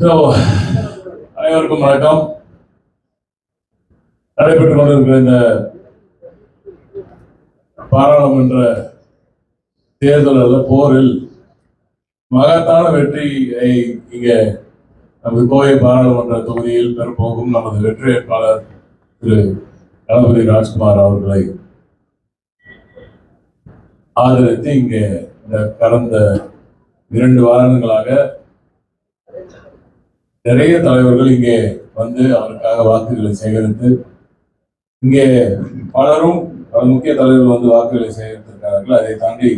So அனைவருக்கும் வணக்கம். நடைபெற்றுக் கொண்டிருக்கிற இந்த பாராளுமன்ற தேர்தல் அல்ல போரில் மகத்தான வெற்றியை இங்கே நமது கோவை பாராளுமன்ற தொகுதியில் பெறப்போகும் நமது வெற்றி வேட்பாளர் திரு தளபதி ராஜ்குமார் அவர்களை ஆதரித்து இங்கே இந்த கடந்த இரண்டு வாரங்களாக நிறைய தலைவர்கள் இங்கே வந்து அவருக்காக வாக்குகளை சேகரித்து இங்கே பலரும் பல முக்கிய தலைவர்கள் வந்து வாக்குகளை சேகரித்திருக்கிறார்கள். அதை தாண்டி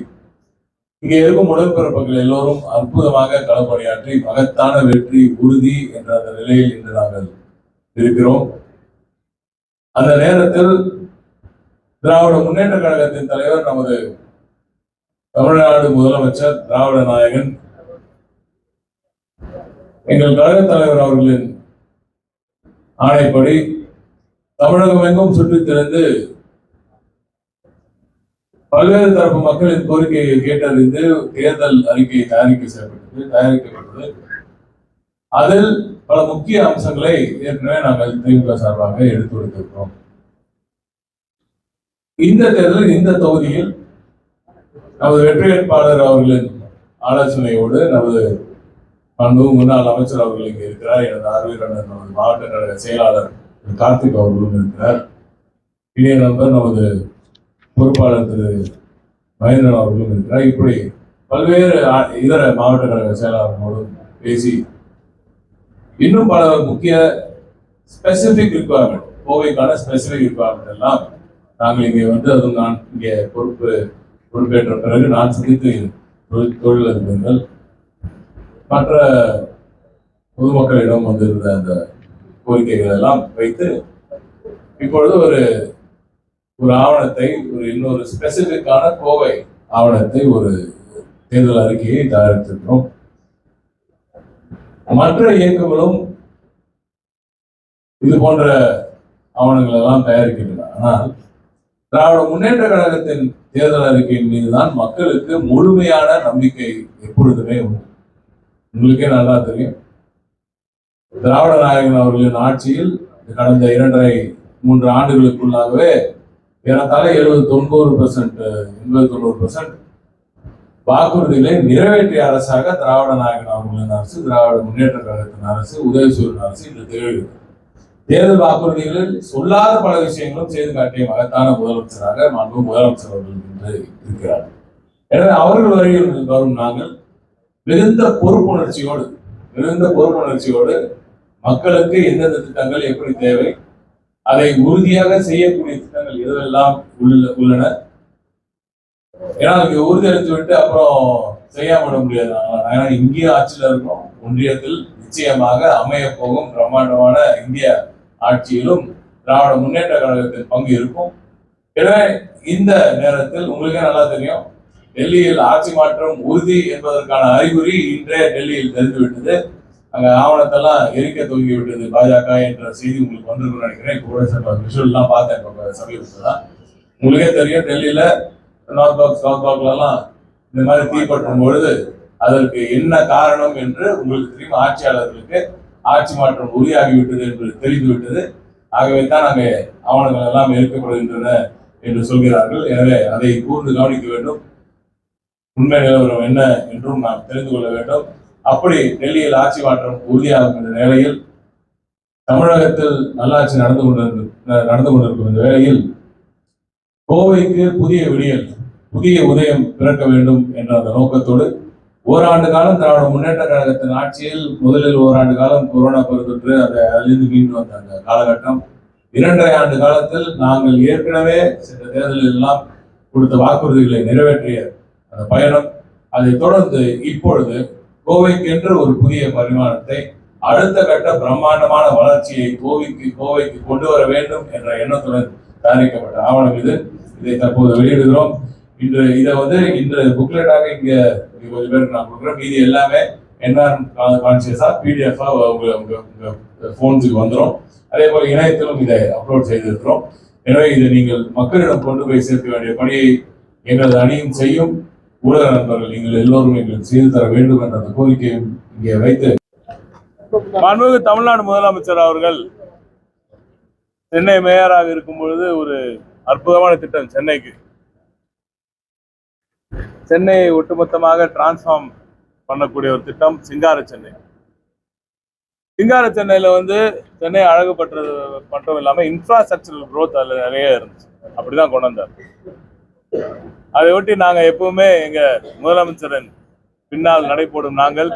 இங்கே இருக்கும் உடன்பிறப்புகள் எல்லோரும் அற்புதமாக களப்பணியாற்றி மகத்தான வெற்றி உறுதி என்ற அந்த நிலையில் இன்று நாங்கள் இருக்கிறோம். அந்த நேரத்தில் திராவிட முன்னேற்ற கழகத்தின் தலைவர் நமது தமிழ்நாடு முதலமைச்சர் திராவிட நாயகன் எங்கள் கழக தலைவர் அவர்களின் ஆணைப்படி தமிழகம் எங்கும் சுற்றித் திறந்து பல்வேறு தரப்பு மக்களின் கோரிக்கையை கேட்டறிந்து தேர்தல் அறிக்கை தயாரிக்க செய்யப்பட்டது தயாரிக்கப்பட்டது. அதில் பல முக்கிய அம்சங்களை ஏற்கனவே நாங்கள் திமுக சார்பாக எடுத்து வைத்திருக்கிறோம். இந்த தேர்தலில் இந்த தொகுதியில் நமது வெற்றி வேட்பாளர் அவர்களின் ஆலோசனையோடு நமது அன்பு முன்னாள் அமைச்சர் அவர்கள் இங்கே இருக்கிறார். எனது ஆர்வீர் அண்ணன் நமது மாவட்ட கழக செயலாளர் கார்த்திக் அவர்களும் இருக்கிறார். இளைய நண்பர் நமது பொறுப்பாளர் திரு மகேந்திரன் அவர்களும் இருக்கிறார். இப்படி பல்வேறு இதர மாவட்ட கழக செயலாளர்களோடும் பேசி இன்னும் பல முக்கிய ஸ்பெசிபிக் ரிக்குவயர்மெண்ட் கோவைக்கான ஸ்பெசிபிக் ரிக்குவயர்மெண்ட் எல்லாம் நாங்கள் இங்கே வந்து அதுவும் நான் இங்கே பொறுப்பு பொறுப்பேற்ற பிறகு நான் சந்தித்து தொழில் தொழிலதிபர்கள் மற்ற பொதுமக்களிடம் வந்திருந்த அந்த கோரிக்கைகள் எல்லாம் வைத்து இப்பொழுது ஒரு ஒரு ஆவணத்தை ஒரு இன்னொரு ஸ்பெசிபிக்கான கோவை ஆவணத்தை ஒரு தேர்தல் அறிக்கையை தயாரித்திருக்கிறோம். மற்ற இயக்கங்களும் இது போன்ற ஆவணங்கள் எல்லாம் தயாரிக்கின்றன. ஆனால் திராவிட முன்னேற்ற கழகத்தின் தேர்தல் அறிக்கையின் மீதுதான் மக்களுக்கு முழுமையான நம்பிக்கை எப்பொழுதுமே உண்டு. உங்களுக்கே நல்லா தெரியும். திராவிட நாயகன் அவர்களின் ஆட்சியில் கடந்த இரண்டரை மூன்று ஆண்டுகளுக்குள்ளாகவே ஏறத்தாழ எழுபது தொண்ணூறு பெர்சன்ட் எண்பது தொண்ணூறு பெர்சன்ட் வாக்குறுதிகளை நிறைவேற்றிய அரசாக திராவிட நாயகன் அவர்களின் அரசு திராவிட முன்னேற்ற கழகத்தின் அரசு உதயசூரன் அரசு இன்று திகழ்கிறது. தேர்தல் வாக்குறுதிகளில் சொல்லாத பல விஷயங்களும் செய்து காட்டிய மகத்தான முதலமைச்சராக மாண்பு முதலமைச்சர் அவர்கள் இன்று இருக்கிறார். எனவே அவர்கள் வரையில் வரும் நாங்கள் மிகுந்த பொறுப்புணர்ச்சியோடு மிகுந்த பொறுப்புணர்ச்சியோடு மக்களுக்கு எந்தெந்த திட்டங்கள் எப்படி தேவை அதை உறுதியாக செய்யக்கூடிய திட்டங்கள் எதுவெல்லாம் உள்ள உள்ளன? ஏன்னா இங்க உறுதி அளித்து விட்டு அப்புறம் செய்யாம விட முடியாது. ஏன்னா இங்கேயும் ஆட்சியில் இருக்கோம். ஒன்றியத்தில் நிச்சயமாக அமைய போகும் பிரம்மாண்டமான இந்திய ஆட்சியிலும் திராவிட முன்னேற்ற கழகத்தின் பங்கு இருக்கும். எனவே இந்த நேரத்தில் உங்களுக்கே நல்லா தெரியும். டெல்லியில் ஆட்சி மாற்றம் உறுதி என்பதற்கான அறிகுறி இன்றே டெல்லியில் தெரிந்துவிட்டது. அங்க ஆவணத்தெல்லாம் எரிக்க துவங்கி விட்டது பாஜக என்ற செய்தி உங்களுக்கு வந்திருக்கும்னு நினைக்கிறேன். இப்போ கூட சில விஷுவல் பார்த்தேன். இப்போ சமீபத்தில் தான் உங்களுக்கே தெரியும் டெல்லியில நார்த் பாக் சவுத் பாக்லலாம் இந்த மாதிரி தீப்பற்றும் பொழுது அதற்கு என்ன காரணம் என்று உங்களுக்கு தெரியும். ஆட்சியாளர்களுக்கு ஆட்சி மாற்றம் உறுதியாகிவிட்டது என்று தெரிந்து விட்டது ஆகவே தான் அங்கே ஆவணங்கள் எல்லாம் எரிக்கப்படுகின்றன என்று சொல்கிறார்கள். எனவே அதை கூர்ந்து கவனிக்க வேண்டும். உண்மை நிலவரம் என்ன என்றும் நாம் தெரிந்து கொள்ள வேண்டும். அப்படி டெல்லியில் ஆட்சி மாற்றம் உறுதியாகும் என்ற நிலையில் தமிழகத்தில் நல்லாட்சி நடந்து கொண்டிருந்த நடந்து கொண்டிருக்கும் இந்த வேளையில் கோவைக்கு புதிய விடியல் புதிய உதயம் பிறக்க வேண்டும் என்ற அந்த நோக்கத்தோடு ஓராண்டு காலம் திராவிட முன்னேற்ற கழகத்தின் ஆட்சியில் முதலில் ஓராண்டு காலம் கொரோனா பெருந்தொற்று அதை அதிலிருந்து மீண்டு வந்த அந்த காலகட்டம். இரண்டரை ஆண்டு காலத்தில் நாங்கள் ஏற்கனவே சென்ற தேர்தலில் எல்லாம் கொடுத்த வாக்குறுதிகளை நிறைவேற்றிய அந்த பயணம் அதைத் தொடர்ந்து இப்பொழுது கோவைக்கென்று ஒரு புதிய பரிமாணத்தை அடுத்த கட்ட பிரம்மாண்டமான வளர்ச்சியை கோவைக்கு கோவைக்கு கொண்டு வர வேண்டும் என்ற எண்ணத்துடன் தயாரிக்கப்பட்ட ஆவணம் இது. இதை தற்போது வெளியிடுகிறோம். இன்று இதை வந்து இன்று புக்லெட்டாக இங்கே கொஞ்சம் பேருக்கு நான் கொடுக்குறேன் மீதி எல்லாமே என்ஆர் கான்சியஸாக பிடிஎஃபாக உங்கள் உங்கள் உங்கள் ஃபோன்ஸுக்கு வந்துடும் அதே போல் இணையத்திலும் இதை அப்லோட் செய்திருக்கிறோம். எனவே இதை நீங்கள் மக்களிடம் கொண்டு போய் சேர்க்க வேண்டிய பணியை எங்களது அணியும் செய்யும். ஊடக நண்பர்கள் நீங்கள் எல்லோரும் எங்களுக்கு செய்து தர வேண்டும் என்ற அந்த கோரிக்கையும் இங்கே வைத்து மாண்புமிகு தமிழ்நாடு முதலமைச்சர் அவர்கள் சென்னை மேயராக இருக்கும் பொழுது ஒரு அற்புதமான திட்டம் சென்னைக்கு. சென்னையை ஒட்டுமொத்தமாக டிரான்ஸ்ஃபார்ம் பண்ணக்கூடிய ஒரு திட்டம் சிங்கார சென்னை. சிங்கார சென்னையில வந்து சென்னை அழகுபட்டுறது மட்டும் இல்லாம இன்ஃப்ராஸ்ட்ரக்சரல் க்ரோத் அதுல நிறைய இருந்துச்சு. அப்படிதான் கொண்டு வந்தார். அதை ஒட்டி நாங்க எப்பவுமே எங்க முதலமைச்சரின் பின்னால் நடைபோடும் நாங்கள்.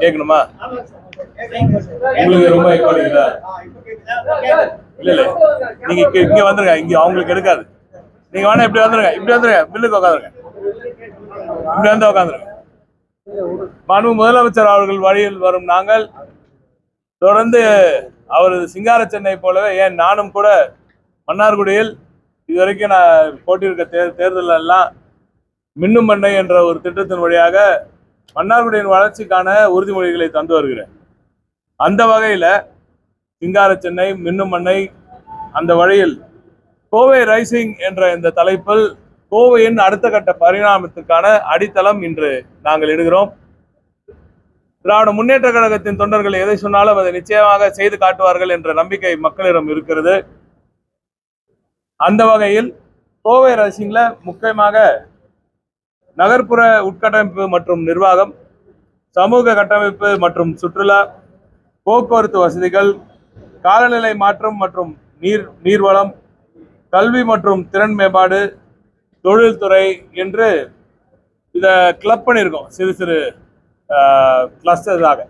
கேட்கணுமா? உங்களுக்கு ரொம்ப இல்ல இல்ல. நீங்க இங்க இங்க வந்துருங்க. இங்க அவங்களுக்கு எடுக்காது. நீங்க வேணா இப்படி வந்துருங்க. இப்படி வந்துருங்க. பில்லுக்கு உட்காந்துருங்க இப்படி வந்து உட்காந்துருங்க மாண்பு முதலமைச்சர் அவர்கள் வழியில் வரும் நாங்கள். தொடர்ந்து அவரது சிங்கார சென்னை போலவே ஏன் நானும் கூட மன்னார்குடியில் இதுவரைக்கும் நான் போட்டியிருக்க தே தேர்தல் எல்லாம் மின்னும் பண்ணை என்ற ஒரு திட்டத்தின் வழியாக மன்னார்குடியின் வளர்ச்சிக்கான உறுதிமொழிகளை தந்து வருகிறேன். அந்த வகையில சிங்கார சென்னை மின்னும் மண்ணை அந்த வழியில் கோவை ரைசிங் என்ற இந்த தலைப்பில் கோவையின் அடுத்த கட்ட பரிணாமத்துக்கான அடித்தளம் இன்று நாங்கள் இடுகிறோம். திராவிட முன்னேற்ற கழகத்தின் தொண்டர்கள் எதை சொன்னாலும் அதை நிச்சயமாக செய்து காட்டுவார்கள் என்ற நம்பிக்கை மக்களிடம் இருக்கிறது. அந்த வகையில் கோவை ரசிங்கில் முக்கியமாக நகர்ப்புற உட்கட்டமைப்பு மற்றும் நிர்வாகம் சமூக கட்டமைப்பு மற்றும் சுற்றுலா போக்குவரத்து வசதிகள் காலநிலை மாற்றம் மற்றும் நீர் நீர்வளம் கல்வி மற்றும் திறன் மேம்பாடு தொழில்துறை என்று இதை கிளப் பண்ணியிருக்கோம் சிறு சிறு கிளஸ்டர்ஸாக